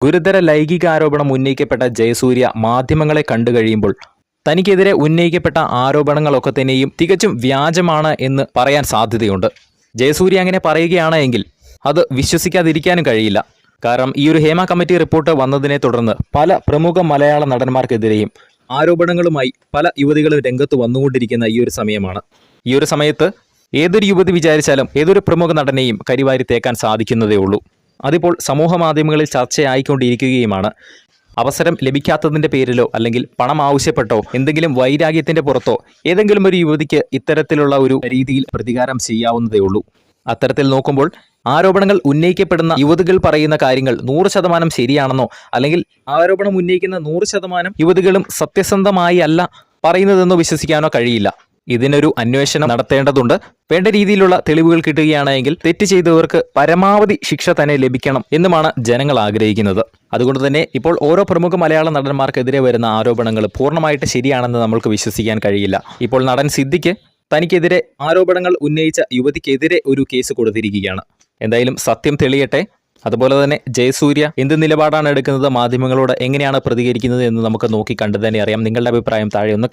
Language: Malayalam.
ഗുരുതര ലൈംഗിക ആരോപണം ഉന്നയിക്കപ്പെട്ട ജയസൂര്യ മാധ്യമങ്ങളെ കണ്ടു കഴിയുമ്പോൾ തനിക്കെതിരെ ഉന്നയിക്കപ്പെട്ട ആരോപണങ്ങളൊക്കെ തന്നെയും തികച്ചും വ്യാജമാണ് എന്ന് പറയാൻ സാധ്യതയുണ്ട്. ജയസൂര്യ അങ്ങനെ പറയുകയാണ് എങ്കിൽ അത് വിശ്വസിക്കാതിരിക്കാനും കഴിയില്ല. കാരണം ഈ ഒരു ഹേമ കമ്മിറ്റി റിപ്പോർട്ട് വന്നതിനെ തുടർന്ന് പല പ്രമുഖ മലയാള നടന്മാർക്കെതിരെയും ആരോപണങ്ങളുമായി പല യുവതികളും രംഗത്ത് വന്നുകൊണ്ടിരിക്കുന്ന ഈ ഒരു സമയമാണ്. ഈ ഒരു സമയത്ത് ഏതൊരു യുവതി വിചാരിച്ചാലും ഏതൊരു പ്രമുഖ നടനെയും കരിവാരി തേക്കാൻ സാധിക്കുന്നതേ ഉള്ളൂ. അതിപ്പോൾ സമൂഹ മാധ്യമങ്ങളിൽ ചർച്ചയായിക്കൊണ്ടിരിക്കുകയുമാണ്. അവസരം ലഭിക്കാത്തതിന്റെ പേരിലോ അല്ലെങ്കിൽ പണം ആവശ്യപ്പെട്ടോ എന്തെങ്കിലും വൈരാഗ്യത്തിന്റെ പുറത്തോ ഏതെങ്കിലും ഒരു യുവതിക്ക് ഇത്തരത്തിലുള്ള ഒരു രീതിയിൽ പ്രതികാരം ചെയ്യാവുന്നതേ ഉള്ളൂ. അത്തരത്തിൽ നോക്കുമ്പോൾ ആരോപണങ്ങൾ ഉന്നയിക്കപ്പെടുന്ന യുവതികൾ പറയുന്ന കാര്യങ്ങൾ നൂറ് ശതമാനം ശരിയാണെന്നോ അല്ലെങ്കിൽ ആരോപണം ഉന്നയിക്കുന്ന നൂറ് ശതമാനം യുവതികളും സത്യസന്ധമായി അല്ല പറയുന്നതെന്നോ വിശ്വസിക്കാനോ കഴിയില്ല. ഇതിനൊരു അന്വേഷണം നടത്തേണ്ടതുണ്ട്. വേണ്ട രീതിയിലുള്ള തെളിവുകൾ കിട്ടുകയാണെങ്കിൽ തെറ്റ് ചെയ്തവർക്ക് പരമാവധി ശിക്ഷ തന്നെ ലഭിക്കണം എന്നുമാണ് ജനങ്ങൾ ആഗ്രഹിക്കുന്നത്. അതുകൊണ്ട് തന്നെ ഇപ്പോൾ ഓരോ പ്രമുഖ മലയാള നടന്മാർക്കെതിരെ വരുന്ന ആരോപണങ്ങൾ പൂർണമായിട്ട് ശരിയാണെന്ന് നമ്മൾക്ക് വിശ്വസിക്കാൻ കഴിയില്ല. ഇപ്പോൾ നടൻ സിദ്ദിഖ് തനിക്കെതിരെ ആരോപണങ്ങൾ ഉന്നയിച്ച യുവതിക്കെതിരെ ഒരു കേസ് കൊടുത്തിരിക്കുകയാണ്. എന്തായാലും സത്യം തെളിയട്ടെ. അതുപോലെ തന്നെ ജയസൂര്യ എന്ത് നിലപാടാണ് എടുക്കുന്നത്? മാധ്യമങ്ങളോട് എങ്ങനെയാണ് പ്രതികരിക്കുന്നത് എന്ന് നമുക്ക് നോക്കി കണ്ടു തന്നെ അറിയാം. നിങ്ങളുടെ അഭിപ്രായം താഴെ ഒന്ന്